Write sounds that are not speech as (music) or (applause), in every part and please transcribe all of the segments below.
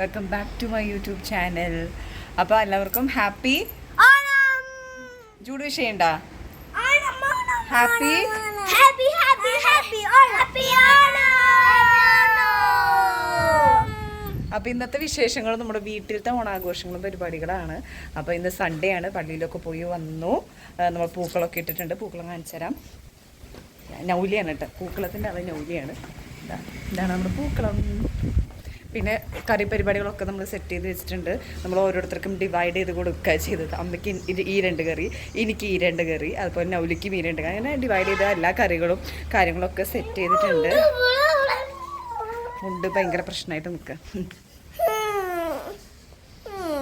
Welcome back to my YouTube channel അപ്പോൾ എല്ലാവർക്കും happy ചൂട് വിഷയണ്ടാ happy happy happy happy, happy happy അപ്പോൾ ഇന്നത്തെ വിശേഷങ്ങൾ നമ്മുടെ വീട്ടിലത്തെ ഓണാഘോഷങ്ങളും പരിപാടികളാണ്. അപ്പോൾ ഇന്ന് സൺഡേ ആണ്. പള്ളിയിലൊക്കെ പോയി വന്നു. നമ്മൾ പൂക്കളൊക്കെ ഇട്ടിട്ടുണ്ട്. പൂക്കളം കാണിച്ചു തരാം. നൗലിയാണ് കേട്ടോ. പൂക്കളത്തിന്റെ അത് നൗലിയാണ് ഇതാ, ഇതാണ് നമ്മുടെ പൂക്കളം. പിന്നെ കറി പരിപാടികളൊക്കെ നമ്മൾ സെറ്റ് ചെയ്ത് വെച്ചിട്ടുണ്ട്. നമ്മൾ ഓരോരുത്തർക്കും ഡിവൈഡ് ചെയ്ത് കൊടുക്കുക ചെയ്തത്. അമ്മയ്ക്ക് ഈ രണ്ട് കറി എനിക്ക് ഈ രണ്ട് കറി അതുപോലെ നൗലിക്കും ഈ രണ്ട് കറി. അങ്ങനെ ഡിവൈഡ് ചെയ്ത എല്ലാ കറികളും കാര്യങ്ങളൊക്കെ സെറ്റ് ചെയ്തിട്ടുണ്ട്. മുണ്ട് ഭയങ്കര പ്രശ്നമായിട്ട് നിൽക്കുക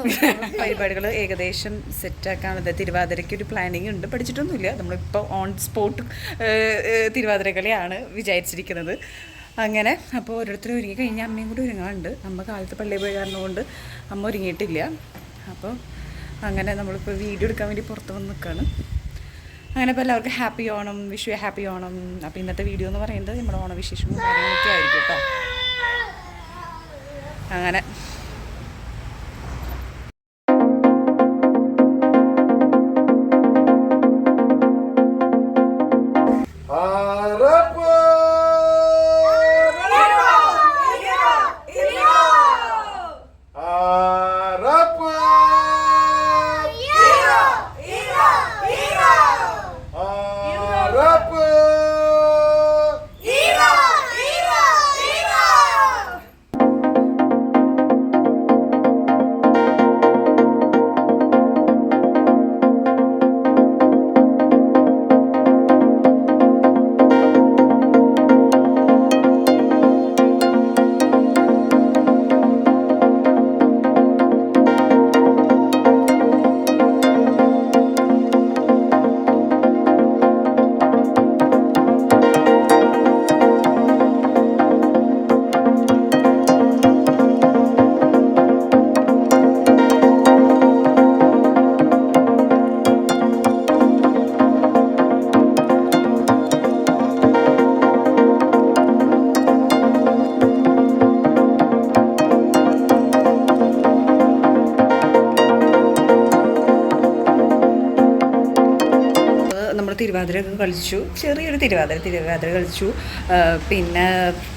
(laughs) പരിപാടികൾ ഏകദേശം സെറ്റാക്കാനുള്ളത് തിരുവാതിരയ്ക്ക് ഒരു പ്ലാനിങ് ഉണ്ട്. പഠിച്ചിട്ടൊന്നുമില്ല. നമ്മളിപ്പോൾ ഓൺ സ്പോട്ട് തിരുവാതിര കളിയാണ് വിചാരിച്ചിരിക്കുന്നത്. അങ്ങനെ. അപ്പോൾ ഓരോരുത്തരും ഒരുങ്ങി കഴിഞ്ഞാൽ അമ്മയും കൂടി ഒരുങ്ങാറുണ്ട്. അമ്മ കാലത്ത് പള്ളിയിൽ പോയി കാരണം കൊണ്ട് അമ്മ ഒരുങ്ങിയിട്ടില്ല. അപ്പോൾ അങ്ങനെ നമ്മളിപ്പോൾ വീഡിയോ എടുക്കാൻ വേണ്ടി പുറത്ത് വന്ന് നിൽക്കുകയാണ് അങ്ങനെ ഇപ്പോൾ എല്ലാവർക്കും ഹാപ്പി ഓണം വിഷു ഹാപ്പി ഓണം. അപ്പോൾ ഇന്നത്തെ വീഡിയോ എന്ന് പറയുന്നത് നമ്മുടെ ഓണവിശേഷം കാര്യങ്ങളൊക്കെ ആയിരിക്കും കേട്ടോ അങ്ങനെ. നമ്മൾ തിരുവാതിര ഒക്കെ കളിച്ചു. ചെറിയൊരു തിരുവാതിര തിരുവാതിര കളിച്ചു. പിന്നെ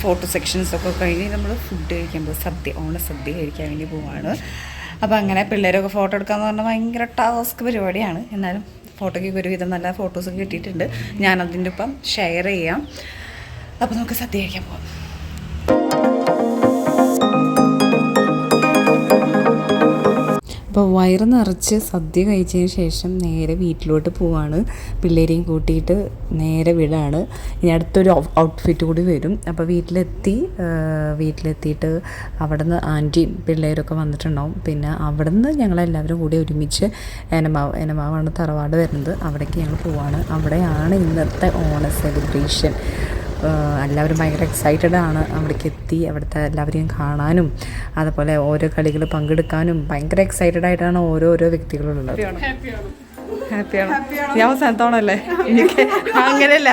ഫോട്ടോ സെക്ഷൻസ് ഒക്കെ കഴിഞ്ഞ് നമ്മൾ ഫുഡ് കഴിക്കുമ്പോൾ സദ്യ ഓണ സദ്യ കഴിക്കാൻ വേണ്ടി പോവാണ്. അപ്പോൾ അങ്ങനെ പിള്ളേരൊക്കെ ഫോട്ടോ എടുക്കാന്ന് പറഞ്ഞാൽ ഭയങ്കര ടാസ്ക് പരിപാടിയാണ്. എന്നാലും ഫോട്ടോയ്ക്ക് ഒരുവിധം നല്ല ഫോട്ടോസൊക്കെ കിട്ടിയിട്ടുണ്ട്. ഞാനതിന്റെ ഒപ്പം ഷെയർ ചെയ്യാം. അപ്പോൾ നമുക്ക് സദ്യ കഴിക്കാൻ പോകാം അപ്പോൾ വയറ് നിറച്ച് സദ്യ കഴിച്ചതിന് ശേഷം നേരെ വീട്ടിലോട്ട് പോവാണ്. പിള്ളേരെയും കൂട്ടിയിട്ട് നേരെ വിടാണ്. ഇനി അടുത്തൊരു ഔട്ട്ഫിറ്റ് കൂടി വരും. അപ്പോൾ വീട്ടിലെത്തി വീട്ടിലെത്തിയിട്ട് അവിടെ നിന്ന് ആന്റിയും പിള്ളേരൊക്കെ വന്നിട്ടുണ്ടാവും. പിന്നെ അവിടെ നിന്ന് ഞങ്ങളെല്ലാവരും കൂടി ഒരുമിച്ച് എനമാവ് എനമാവാണ് തറവാട് വരുന്നത്. അവിടേക്ക് ഞങ്ങൾ പോവാണ്. അവിടെയാണ് ഇന്നത്തെ ഓണ സെലിബ്രേഷൻ എല്ലാവരും ഭയങ്കര എക്സൈറ്റഡ് ആണ്. അവിടേക്ക് എത്തി അവിടുത്തെ എല്ലാവരെയും കാണാനും അതുപോലെ ഓരോ കളികൾ പങ്കെടുക്കാനും ഭയങ്കര എക്സൈറ്റഡ് ആയിട്ടാണ് ഓരോരോ വ്യക്തികളുള്ളത്. ഹാപ്പിയാണ് ഞാൻ അവസാനത്തോണല്ലേ എനിക്ക് അങ്ങനെയല്ല.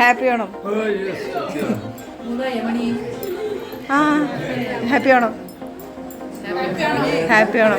ഹാപ്പി ആണോ? ആ ഹാപ്പി ആണോ? ഹാപ്പി ആണോ?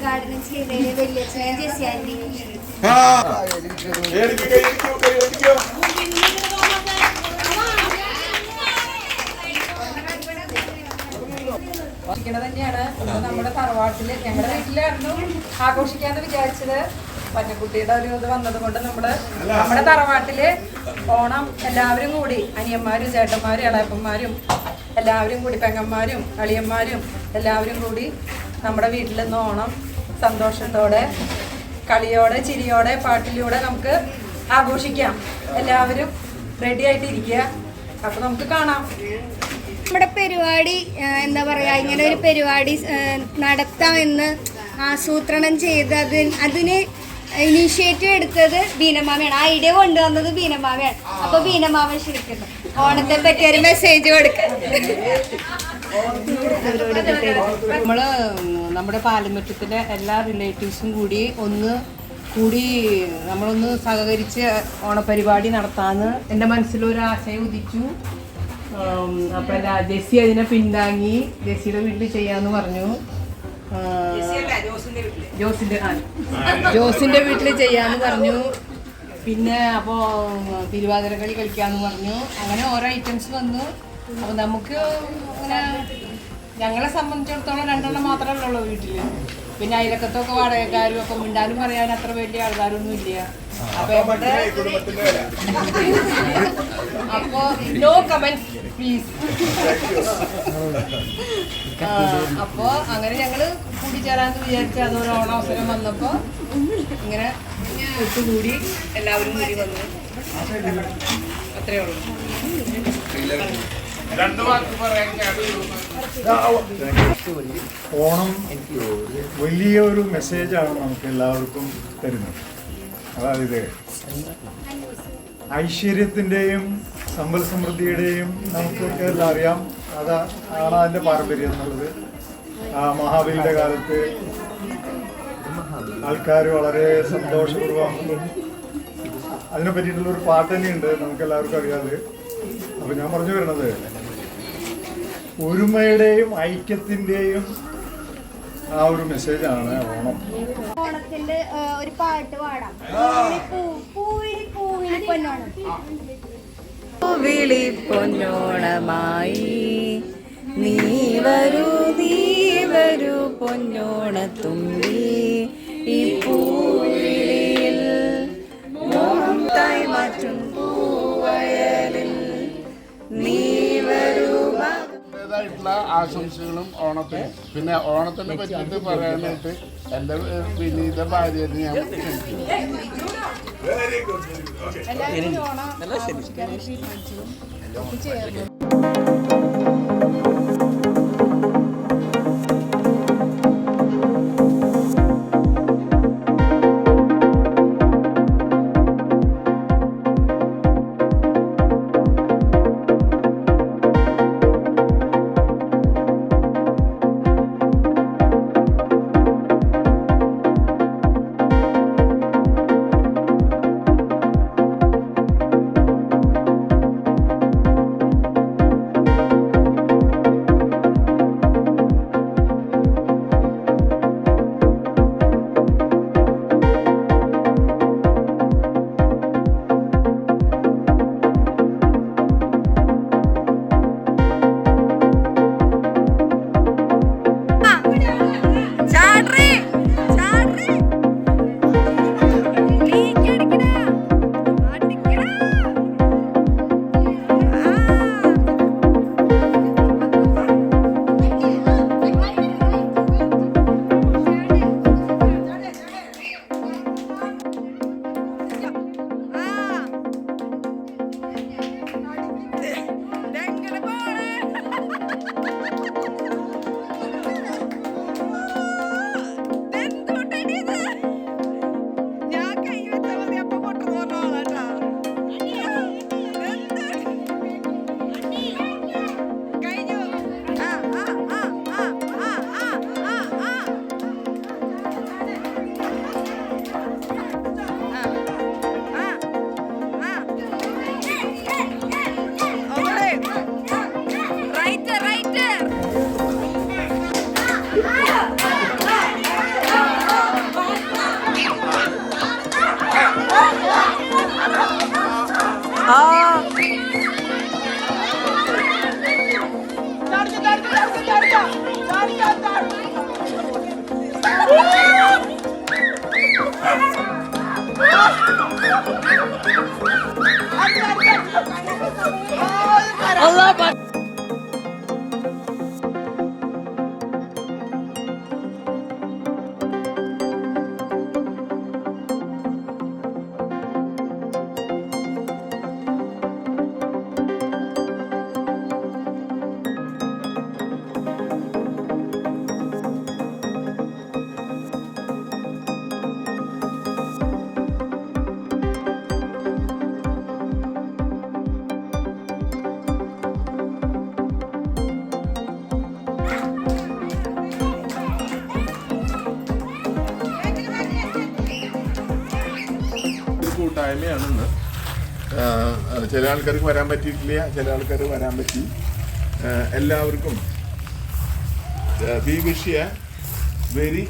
ഉദ്ഘാടനം വലിയ തന്നെയാണ്. നമ്മുടെ തറവാട്ടിൽ ഞങ്ങളുടെ വീട്ടിലായിരുന്നു ആഘോഷിക്കാന്ന് വിചാരിച്ചത്. പറ്റക്കുട്ടിയുടെ ഒരു ഇത് വന്നത് കൊണ്ട് നമ്മുടെ നമ്മുടെ തറവാട്ടിൽ ഓണം എല്ലാവരും കൂടി അനിയന്മാരും ചേട്ടന്മാരും ഇളയപ്പന്മാരും എല്ലാവരും കൂടി പെങ്ങന്മാരും അളിയന്മാരും എല്ലാവരും കൂടി നമ്മുടെ വീട്ടിൽ നിന്ന് ഓണം സന്തോഷത്തോടെ കളിയോടെ ചിരിയോടെ പാട്ടിലൂടെ നമുക്ക് ആഘോഷിക്കാം. എല്ലാവരും റെഡി ആയിട്ടിരിക്കുക. അപ്പൊ നമുക്ക് കാണാം. നമ്മുടെ പരിപാടി എന്താ പറയാ ഇങ്ങനെ ഒരു പരിപാടി നടത്താമെന്ന് ആസൂത്രണം ചെയ്ത് അത് അതിന് ഇനീഷ്യേറ്റീവ് എടുത്തത് ബീനമാമയാണ് ആ ഐഡിയ കൊണ്ടുവന്നത് ബീനമാമയാണ് അപ്പൊ ബീനമാമ ശരിക്കുന്നു ഓണത്തെ പറ്റി ഒരു മെസ്സേജ് കൊടുക്കാം. നമ്മൾ നമ്മുടെ പാലമറ്റത്തിലെ എല്ലാ റിലേറ്റീവ്സും കൂടി ഒന്ന് കൂടി നമ്മളൊന്ന് സഹകരിച്ച് ഓണപരിപാടി നടത്താമെന്ന് എന്റെ മനസ്സിലൊരു ആശയം ഉദിച്ചു. അപ്പം ജെസ്സി അതിനെ പിന്താങ്ങി ജെസ്സിയുടെ വീട്ടിൽ ചെയ്യാമെന്ന് പറഞ്ഞു. ജോസിന്റെ ജോസിന്റെ ജോസിന്റെ വീട്ടിൽ ചെയ്യാന്ന് പറഞ്ഞു. പിന്നെ അപ്പോൾ തിരുവാതിര കളി കളിക്കാന്ന് പറഞ്ഞു. അങ്ങനെ ഓരോ ഐറ്റംസ് വന്നു. അപ്പോൾ നമുക്ക് അങ്ങനെ ഞങ്ങളെ സംബന്ധിച്ചിടത്തോളം രണ്ടെണ്ണം മാത്രമേ ഉള്ളൂ വീട്ടിൽ പിന്നെ അയലക്കത്തൊക്കെ വാടകക്കാരും ഒക്കെ മിണ്ടാനും പറയാൻ അത്ര വലിയ ആൾക്കാരൊന്നും ഇല്ല. അപ്പൊ അപ്പോ നോ കമന്റ് പ്ലീസ് അപ്പോ അങ്ങനെ ഞങ്ങൾ കൂടിച്ചേരാന്ന് വിചാരിച്ച അതൊരു ഓണാവസരം വന്നപ്പോ ഇങ്ങനെ ഒത്തുകൂടി എല്ലാവരും കൂടി വന്നു. അത്രേ ഉള്ളൂ. രണ്ടു വാക്ക് പറയാൻ ഓണം വലിയ ഒരു മെസ്സേജാണ് നമുക്ക് എല്ലാവർക്കും തരുന്നത്. അതായത് ഐശ്വര്യത്തിന്റെയും സമ്പൽ സമൃദ്ധിയുടെയും നമുക്കൊക്കെ എല്ലാം അറിയാം. അതാ ആണ് അതിന്റെ പാരമ്പര്യം എന്നുള്ളത്. മഹാബലിയുടെ കാലത്ത് ആൾക്കാർ വളരെ സന്തോഷപൂർവം അതിനെ പറ്റിയിട്ടുള്ള ഒരു പാട്ട് തന്നെയുണ്ട്. നമുക്ക് എല്ലാവർക്കും അറിയാതെ അപ്പം ഞാൻ പറഞ്ഞു വരുന്നത് ഒരുമയുടെയും ഐക്യത്തിന്റെയും ആ ഒരു മെസ്സേജാണ് ഓണം. ഓണത്തിന്റെ ഒരു പാട്ട് പാടാം. പൂവിളി പൂവിളി പൂവിളി പൊന്നോണം വിളി പൊന്നോണമായി. നീ വരൂ നീ വരൂ പൊന്നോണത്തുമ്പി ഈ പൂവിളിയിൽ മോഹം തായി മാറ്റും. ായിട്ടുള്ള ആശംസകളും ഓണത്തിന്. പിന്നെ ഓണത്തിനെ പറ്റിയിട്ട് പറയാനായിട്ട് എന്റെ വിനീത ഭാര്യനെ ഞാൻ ക്ഷണിക്കുന്നു. എല്ലാവരും ഓണം തീരുമാനിച്ചു ഒത്തുചേർന്നു കൂട്ടായ്മയാണ് ഇന്ന് ആ, ചില ആൾക്കാർക്ക് വരാൻ പറ്റിയിട്ടില്ല ചില ആൾക്കാർ വരാൻ പറ്റി. എല്ലാവർക്കും we wish very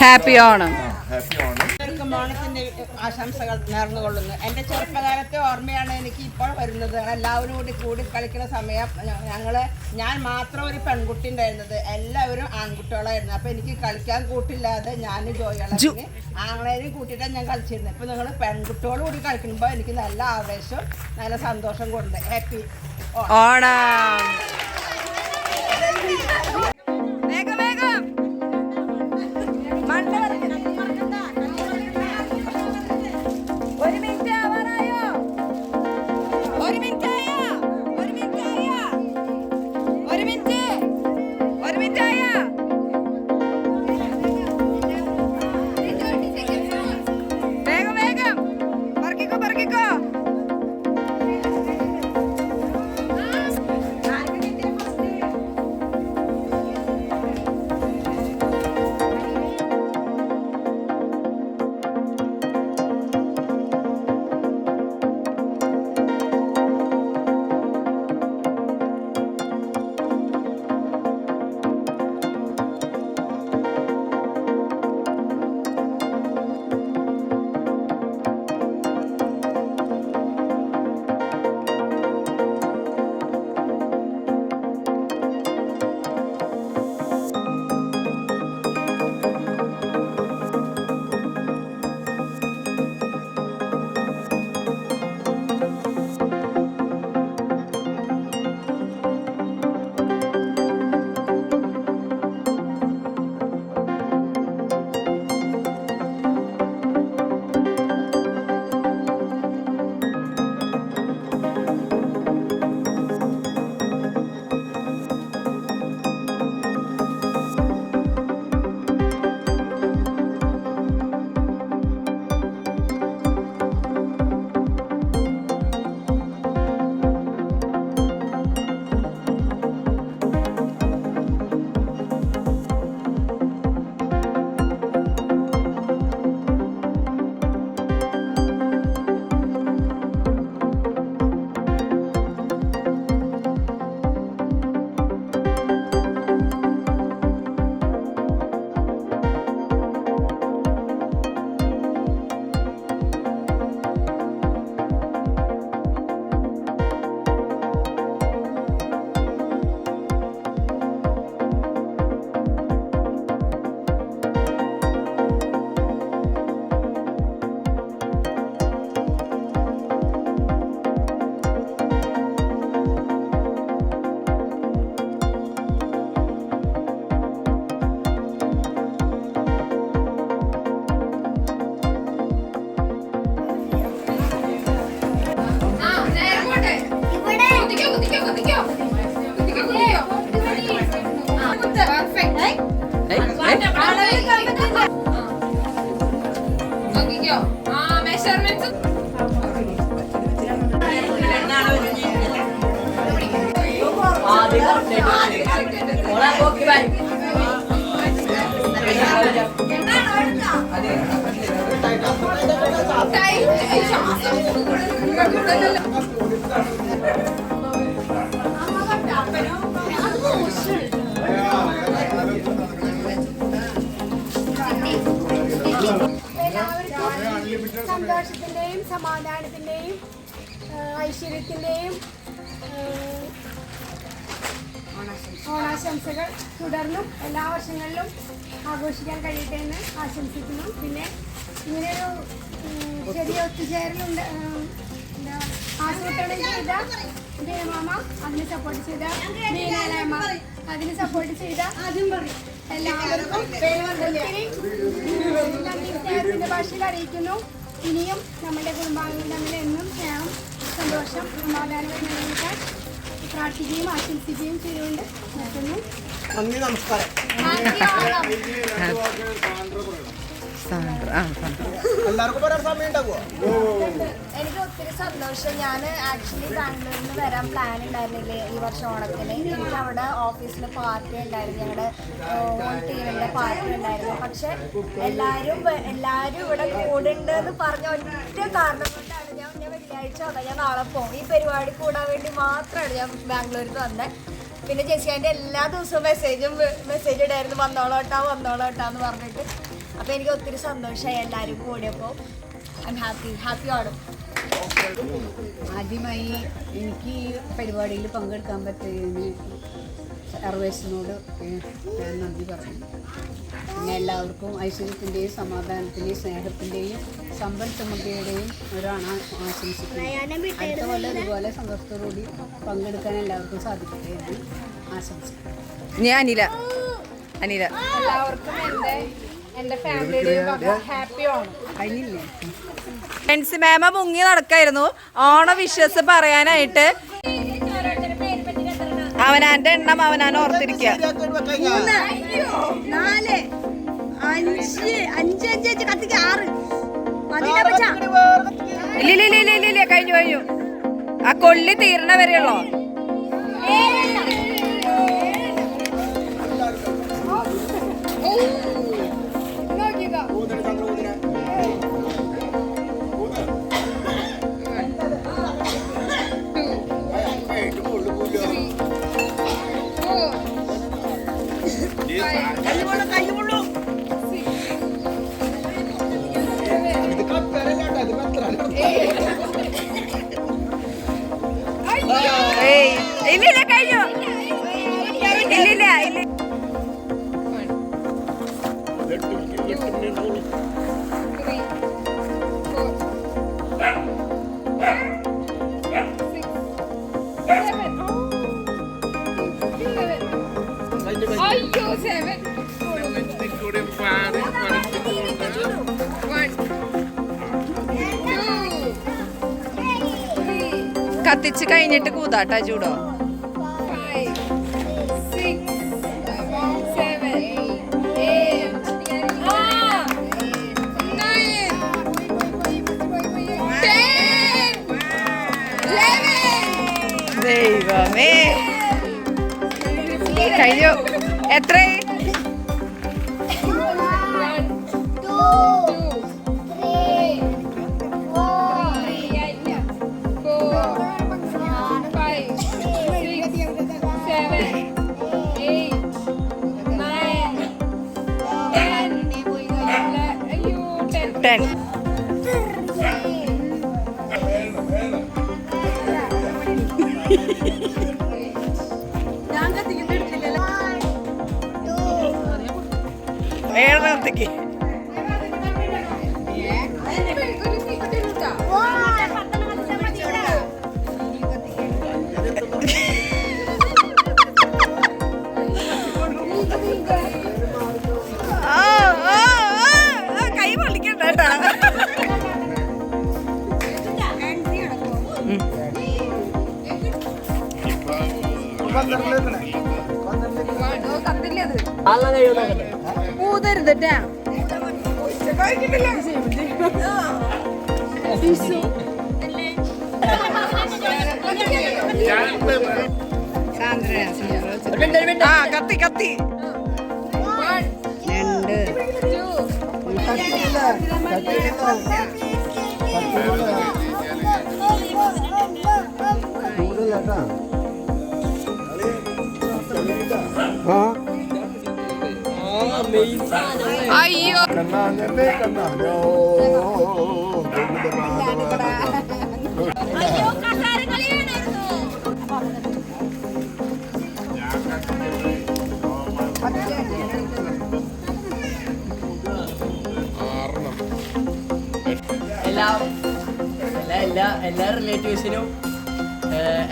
happy Onam. Happy Onam. എല്ലാവർക്കും ഓണത്തിന്റെ ആശംസകൾ നേർന്നുകൊള്ളുന്നു. എന്റെ ചെറുപ്പകാലത്തെ ഓർമ്മയാണ് എനിക്ക് ഇപ്പോൾ വരുന്നത്. എല്ലാവരും കൂടി കൂടി കളിക്കുന്ന സമയം ഞങ്ങൾ ഞങ്ങൾ ഞാൻ മാത്രം ഒരു പെൺകുട്ടി ഉണ്ടായിരുന്നത്. എല്ലാവരും ആൺകുട്ടികളായിരുന്നു. അപ്പൊ എനിക്ക് കളിക്കാൻ കൂട്ടില്ലാതെ ഞാൻ ജോയികളത്തിന് ആങ്ങളേനെയും കൂട്ടിയിട്ടാണ് ഞാൻ കളിച്ചിരുന്നത്. ഇപ്പൊ നിങ്ങൾ പെൺകുട്ടികളോട് കൂടി കളിക്കുമ്പോൾ എനിക്ക് നല്ല ആവേശവും നല്ല സന്തോഷം കൊണ്ട് ഹാപ്പി ഓണം. എല്ലാവർക്കും സന്തോഷത്തിന്റെയും സമാധാനത്തിന്റെയും ആ, ഐശ്വര്യത്തിന്റെയും ഐശ്വര്യത്തിന്റെയും ഓണാശംസകൾ തുടർന്നും എല്ലാ വർഷങ്ങളിലും ആഘോഷിക്കാൻ കഴിയട്ടെ എന്ന് ആശംസിക്കുന്നു. പിന്നെ ഇങ്ങനെയൊരു ചെറിയ ഒത്തുചേരലുണ്ട് ആസൂത്രണം ചെയ്ത ദേവമാമ അതിന് സപ്പോർട്ട് ചെയ്ത മീനാലാമ്മ അതിന് സപ്പോർട്ട് ചെയ്ത എല്ലാവർക്കും ഒത്തിരി നന്ദി. സ്നേഹത്തിന്റെ ഭാഷയിൽ അറിയിക്കുന്നു. ഇനിയും നമ്മുടെ കുടുംബാംഗങ്ങൾ തമ്മിൽ എന്നും സ്നേഹം സന്തോഷം സമാധാനം നിലനിൽക്കാൻ പ്രാർത്ഥിക്കുകയും ആശംസിക്കുകയും ചെയ്തുകൊണ്ട് നിർത്തുന്നു. നന്ദി നമസ്കാരം. സാന്ദ്ര ആ എനിക്ക് ഒത്തിരി സന്തോഷം. ഞാൻ ആക്ച്വലി ബാംഗ്ലൂരിൽ നിന്ന് വരാൻ പ്ലാൻ ഉണ്ടായിരുന്നില്ലേ ഈ വർഷം ഓണത്തിന്. എനിക്ക് അവിടെ ഓഫീസിൽ പാർട്ടി ഉണ്ടായിരുന്നു. ഞങ്ങളുടെ ഓൺ ടീമിന്റെ പാർട്ടി ഉണ്ടായിരുന്നു. പക്ഷെ എല്ലാവരും എല്ലാവരും ഇവിടെ കൂടുണ്ട് എന്ന് പറഞ്ഞ ഒറ്റ കാരണം കൊണ്ടാണ് ഞാൻ ഞാൻ വെള്ളിയാഴ്ച വന്നത് ഞാൻ നാളെ പോകും ഈ പരിപാടി കൂടാൻ വേണ്ടി മാത്രമാണ് ഞാൻ ബാംഗ്ലൂരിൽ നിന്ന് വന്നത് പിന്നെ ജെസിയാന്റെ എല്ലാ ദിവസവും മെസ്സേജും മെസ്സേജ് ഇടായിരുന്നു. വന്നോളോട്ടാ വന്നോളോട്ടാന്ന് പറഞ്ഞിട്ട്. അപ്പോൾ എനിക്ക് ഒത്തിരി സന്തോഷമായി എല്ലാവരും കൂടിയപ്പോൾ I am happy happy Onam ആദ്യമായി എനിക്ക് ഈ പരിപാടിയിൽ പങ്കെടുക്കാൻ പറ്റിയതിന് സർവേസിനോട് ഞാൻ നന്ദി പറയുന്നു പിന്നെ എല്ലാവർക്കും ഐശ്വര്യത്തിന്റെയും സമാധാനത്തിന്റെയും സ്നേഹത്തിന്റെയും സമ്പൽ സമൃദ്ധിയുടെയും ഒരാണ് ആശംസിക്കുന്നത് അടുത്ത കൊല്ലം ഇതുപോലെ സന്തോഷത്തോടുകൂടി പങ്കെടുക്കാൻ എല്ലാവർക്കും സാധിക്കട്ടെ എന്ന് ആശംസിക്കുന്നു. ഞാൻ അനില. അനില. എല്ലാവർക്കും എന്റെ എന്റെ ഫ്രണ്ട്സ് മാമ മുങ്ങി നടക്കായിരുന്നു. ഓണ വിശ്വസ് പറയാനായിട്ട്. അവനാന്റെ എണ്ണം അവനാൻ ഓർത്തിരിക്കുക നാല് അഞ്ച് അഞ്ച് അഞ്ച് അഞ്ച് കത്തിക്ക്. ആറ് ഇല്ല ഇല്ല ഇല്ല ഇല്ല ഇല്ല കഴിഞ്ഞു കഴിഞ്ഞു. ആ കൊള്ളി തീരണ വരെയുള്ളോ? കത്തിച്ച് കഴിഞ്ഞിട്ട് കൂതാട്ടാ ചൂടോ? ദൈവമേ. Six, ten. വേറെ ഏഴെണ്ണത്തേക്ക് ഓ, കത്തില്ലേ അത്? ഊതരുത് ട്ടാ. ആ കത്തി കത്തി രണ്ട് two, അയ്യോ. കണ്ണാഞ്ഞല്ലേ കണ്ണാഞ്ഞോ എല്ലാ എല്ലാ എല്ലാ എല്ലാ റിലേറ്റീവ്സിനും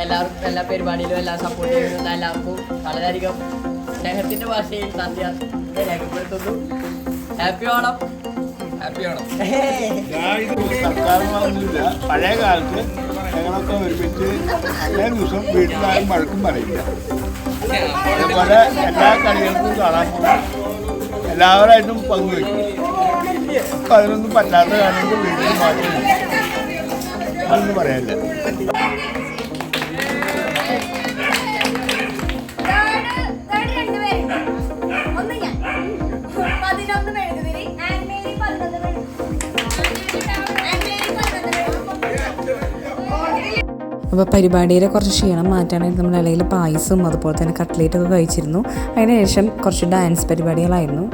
എല്ലാവർക്കും എല്ലാ പരിപാടിയിലും എല്ലാം സപ്പോർട്ട് ചെയ്യുന്ന എല്ലാവർക്കും വളരെയധികം സ്നേഹത്തിന്റെ ഭാഷയിൽ നന്ദി രേഖപ്പെടുത്തുന്നു. ഹാപ്പി ഓണം. ഹാപ്പി ഓണം. പഴയ കാലത്ത് ഞങ്ങളൊക്കെ ഒരുമിച്ച് എല്ലാ ദിവസവും വീട്ടിലായാലും വഴക്കും പറയില്ല. അതേപോലെ എല്ലാ കളികൾക്കും കാണാൻ പോകും എല്ലാവരായിട്ടും പങ്കുവയ്ക്കും അപ്പം അതിനൊന്നും പറ്റാത്ത കാരണം കൊണ്ട് വീട്ടിൽ മാറ്റി അതൊന്നും പറയാനില്ല. അപ്പോൾ പരിപാടിയിലെ കുറച്ച് ക്ഷീണം മാറ്റാനായിട്ട് നമ്മൾ ഇലയിൽ പായസവും അതുപോലെ തന്നെ കട്ട്ലേറ്റൊക്കെ കഴിച്ചിരുന്നു. അതിനുശേഷം കുറച്ച് ഡാൻസ് പരിപാടികളായിരുന്നു.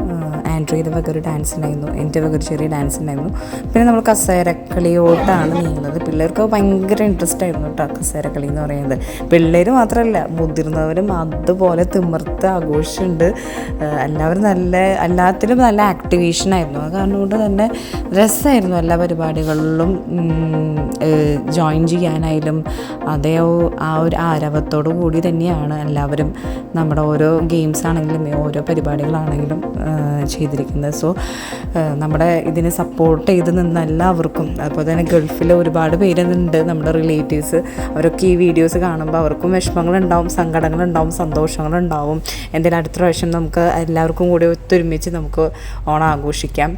ആൻഡ്രോയുടെ വക ഒരു ഡാൻസ് ഉണ്ടായിരുന്നു. എന്റെ വക ഒരു ചെറിയ ഡാൻസ് ഉണ്ടായിരുന്നു. പിന്നെ നമ്മൾ കസേരക്കളിയോട്ടാണ് നീങ്ങുന്നത്. പിള്ളേർക്ക് ഭയങ്കര ഇൻട്രസ്റ്റ് ആയിരുന്നു കേട്ടോ കസേരക്കളി എന്ന് പറയുന്നത്. പിള്ളേർ മാത്രമല്ല മുതിർന്നവരും അതുപോലെ തിമിർത്ത് ആഘോഷമുണ്ട് എല്ലാവരും നല്ല എല്ലാത്തിലും നല്ല ആക്ടിവേഷൻ ആയിരുന്നു. അത് കാരണം കൊണ്ട് തന്നെ രസമായിരുന്നു എല്ലാ പരിപാടികളിലും. ജോയിൻ ചെയ്യാനായാലും അതേ ആ ഒരു ആരവത്തോടു കൂടി തന്നെയാണ് എല്ലാവരും നമ്മുടെ ഓരോ ഗെയിംസ് ആണെങ്കിലും ഓരോ പരിപാടികളാണെങ്കിലും ആ, ചെയ്തിരിക്കുന്നത്. സോ നമ്മുടെ ഇതിനെ സപ്പോർട്ട് ചെയ്ത് നിന്ന എല്ലാവർക്കും അതുപോലെ തന്നെ ഗൾഫിൽ ഒരുപാട് പേരുണ്ട് നമ്മുടെ റിലേറ്റീവ്സ് അവരൊക്കെ ഈ വീഡിയോസ് കാണുമ്പോൾ അവർക്കും വിഷമങ്ങളുണ്ടാവും സങ്കടങ്ങളുണ്ടാവും സന്തോഷങ്ങളുണ്ടാവും. എന്തെങ്കിലും അടുത്ത പ്രാവശ്യം നമുക്ക് എല്ലാവർക്കും കൂടി ഒത്തൊരുമിച്ച് നമുക്ക് ഓണം ആഘോഷിക്കാം.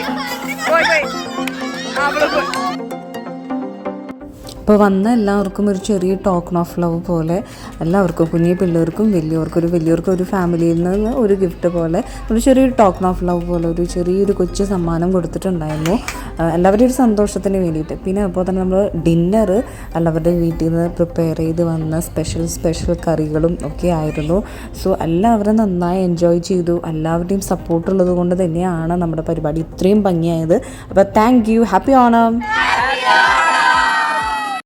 പോയി പോയി പോയി പോയി അവൾ പോയി അപ്പോൾ വന്ന എല്ലാവർക്കും ഒരു ചെറിയ ടോക്കൺ ഓഫ് ലവ് പോലെ എല്ലാവർക്കും കുഞ്ഞു പിള്ളേർക്കും വലിയവർക്കും ഒരു വലിയവർക്കും ഒരു ഫാമിലിയിൽ നിന്ന് ഒരു ഗിഫ്റ്റ് പോലെ ഒരു ചെറിയ ടോക്കൺ ഓഫ് ലവ് പോലെ ഒരു ചെറിയൊരു കൊച്ചു സമ്മാനം കൊടുത്തിട്ടുണ്ടായിരുന്നു. എല്ലാവരുടെ ഒരു സന്തോഷത്തിന് വേണ്ടിയിട്ട്. പിന്നെ അപ്പോൾ തന്നെ നമ്മൾ ഡിന്നർ എല്ലാവരുടെ വീട്ടിൽ നിന്ന് പ്രിപ്പയർ ചെയ്ത് വന്ന സ്പെഷ്യൽ സ്പെഷ്യൽ കറികളും ഒക്കെ ആയിരുന്നു. സോ എല്ലാവരും നന്നായി എൻജോയ് ചെയ്തു. എല്ലാവരുടെയും സപ്പോർട്ട് ഉള്ളത് കൊണ്ട് തന്നെയാണ് നമ്മുടെ പരിപാടി ഇത്രയും ഭംഗിയായത്. അപ്പോൾ താങ്ക് യു ഹാപ്പി ഓണം